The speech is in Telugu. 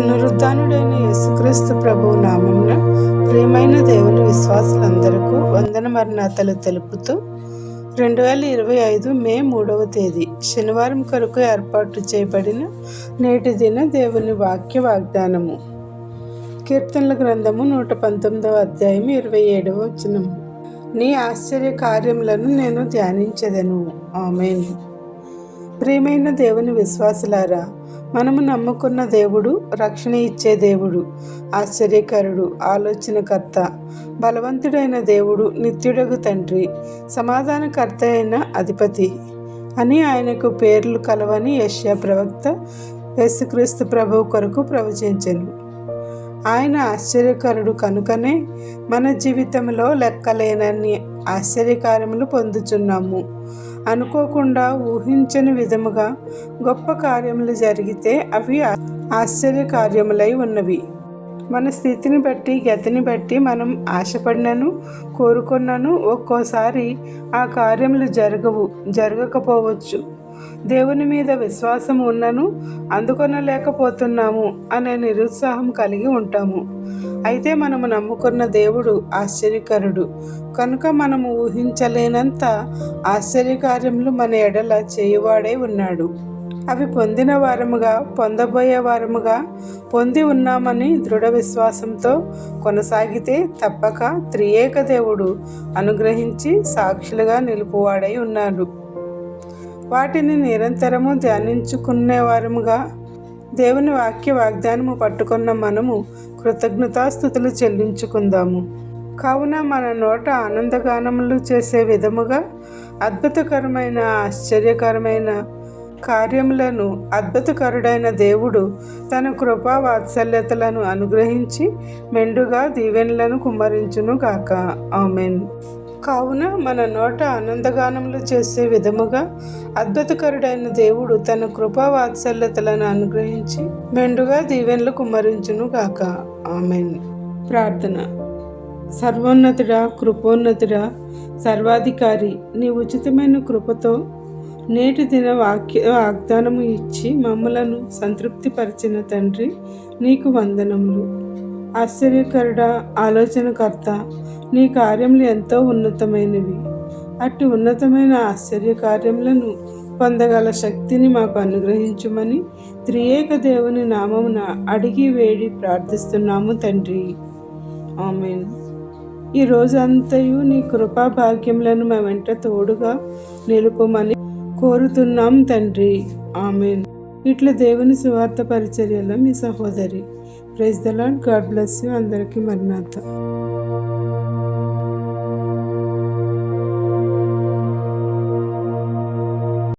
పునరుద్ధానుడైన యేసుక్రీస్తు ప్రభువు నామమున ప్రియమైన దేవుని విశ్వాసులందరకు వందన మరణాతలు తెలుపుతూ రెండు వేల ఇరవై ఐదు మే మూడవ తేదీ శనివారం కొరకు ఏర్పాటు చేయబడిన నేటి దిన దేవుని వాక్య వాగ్దానము. కీర్తనల గ్రంథము నూట పంతొమ్మిదవ అధ్యాయం ఇరవై ఏడవ వచనము నీ ఆశ్చర్య కార్యములను నేను ధ్యానించదను. ఆమెను. ప్రియమైన దేవుని విశ్వాసులారా మనము నమ్ముకున్న దేవుడు రక్షణ ఇచ్చే దేవుడు ఆశ్చర్యకరుడు ఆలోచనకర్త బలవంతుడైన దేవుడు నిత్యుడగు తండ్రి సమాధానకర్త అయిన అధిపతి అని ఆయనకు పేర్లు కలవని యష్యా ప్రవక్త యేసుక్రీస్తు ప్రభువు కొరకు ప్రవచించను. ఆయన ఆశ్చర్యకరుడు కనుకనే మన జీవితంలో లెక్కలేనన్ని ఆశ్చర్యకార్యములు పొందుచున్నాము. అనుకోకుండా ఊహించని విధముగా గొప్ప కార్యములు జరిగితే అవి ఆశ్చర్యకార్యములై ఉన్నవి. మన స్థితిని బట్టి గతిని బట్టి మనం ఆశపడినను కోరుకున్నాను ఒక్కోసారి ఆ కార్యములు జరగవు జరగకపోవచ్చు. దేవుని మీద విశ్వాసం ఉన్నను అందుకొనలేకపోతున్నాము అనే నిరుత్సాహం కలిగి ఉంటాము. అయితే మనము నమ్ముకున్న దేవుడు ఆశ్చర్యకరుడు. కనుక మనము ఊహించలేనంత ఆశ్చర్యకార్యములు మన ఎడల చేయువాడే ఉన్నాడు. అవి పొందిన వారముగా పొందబోయే వారముగా పొంది ఉన్నామని దృఢ విశ్వాసంతో కొనసాగితే తప్పక త్రియేక దేవుడు అనుగ్రహించి సాక్షులుగా నిలుపువాడై ఉన్నాడు. వాటిని నిరంతరము ధ్యానించుకునేవారముగా దేవుని వాక్య వాగ్దానము పట్టుకున్న మనము కృతజ్ఞతాస్థుతులు చెల్లించుకుందాము. కావున మన నోట ఆనందగానములు చేసే విధముగా అద్భుతకరమైన ఆశ్చర్యకరమైన కార్యములను అద్భుతకరుడైన దేవుడు తన కృపా వాత్సల్యతలను అనుగ్రహించి మెండుగా దీవెనలను కుమ్మరించును గాక ఆమెన్. కావున మన నోట ఆనందగానములు చేసే విధముగా అద్భుతకరుడైన దేవుడు తన కృపా వాత్సల్యతలను అనుగ్రహించి మెండుగా దీవెనలు కుమ్మరించునుగాక. ఆమెన్. ప్రార్థన. సర్వోన్నతుడా కృపోన్నతుడా సర్వాధికారి నీ ఉచితమైన కృపతో నేటి దిన వాక్య వాగ్దానము ఇచ్చి మమ్మలను సంతృప్తిపరిచిన తండ్రి నీకు వందనములు. ఆశ్చర్యకరుడ ఆలోచనకర్త నీ కార్యములు ఎంతో ఉన్నతమైనవి. అట్టి ఉన్నతమైన ఆశ్చర్య కార్యములను పొందగల శక్తిని మాకు అనుగ్రహించుమని త్రియేక దేవుని నామమున అడిగి వేడి ప్రార్థిస్తున్నాము తండ్రి. ఆమెన్. ఈ రోజంతయు నీ కృపా భాగ్యములను మా వెంట తోడుగా నిలుపుమని కోరుతున్నాం తండ్రి. ఆమెన్. ఇట్లా దేవుని సువార్త పరిచర్యలో మీ సహోదరి. Praise the Lord God bless you. అందరికీ మరణాత.